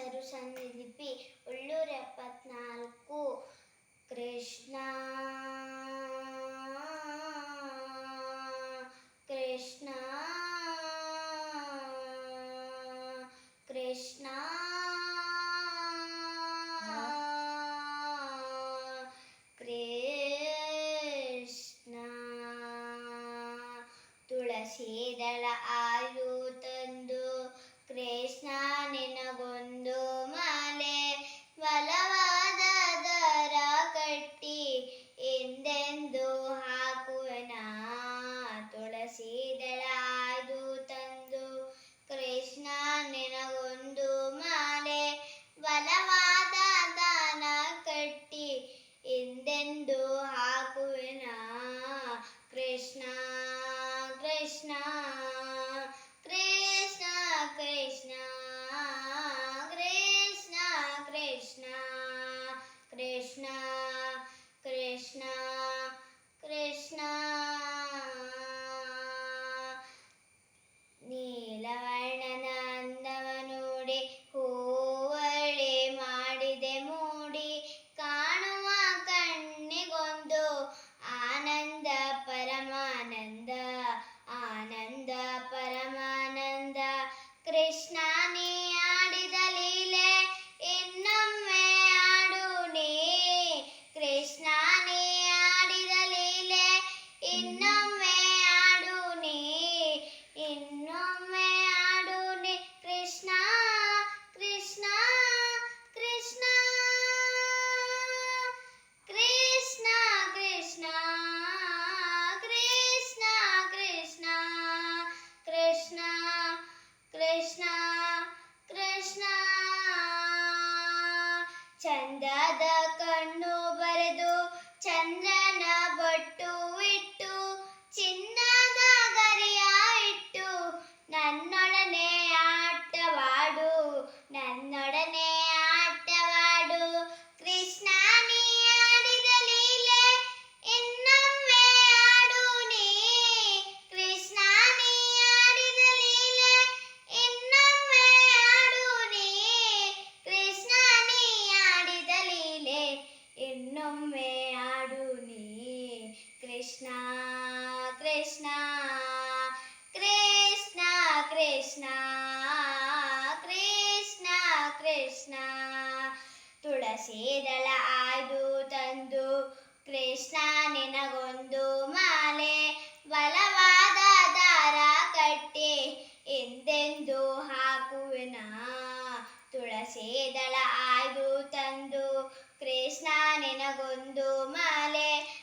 చెరు సన్నిలిపి ఉళ్ళూరు ఎప్పత్నాలుగు కృష్ణ కృష్ణ కృష్ణ కృష్ణ. తులసీదళ ఆయూత ಕೃಷ್ಣ ಚಂದದ ಕಣ್ಣು ಬರೆದು ಚಂದ್ರ ಕೃಷ್ಣ ಕೃಷ್ಣ ಕೃಷ್ಣ ಕೃಷ್ಣ ಕೃಷ್ಣ ಕೃಷ್ಣ. ತುಳಸಿದಳ ಆಯ್ದು ತಂದು, ಕೃಷ್ಣ ನಿನಗೊಂದು ಮಾಲೆ, ಬಲವಾದ ದಾರ ಕಟ್ಟಿ, ಎಂದೆಂದು ಹಾಕುವಿನ? ತುಳಸಿದಳ ಆಯ್ದು ತಂದು, ಕೃಷ್ಣ ನಿನಗೊಂದು ಮಾಲೆ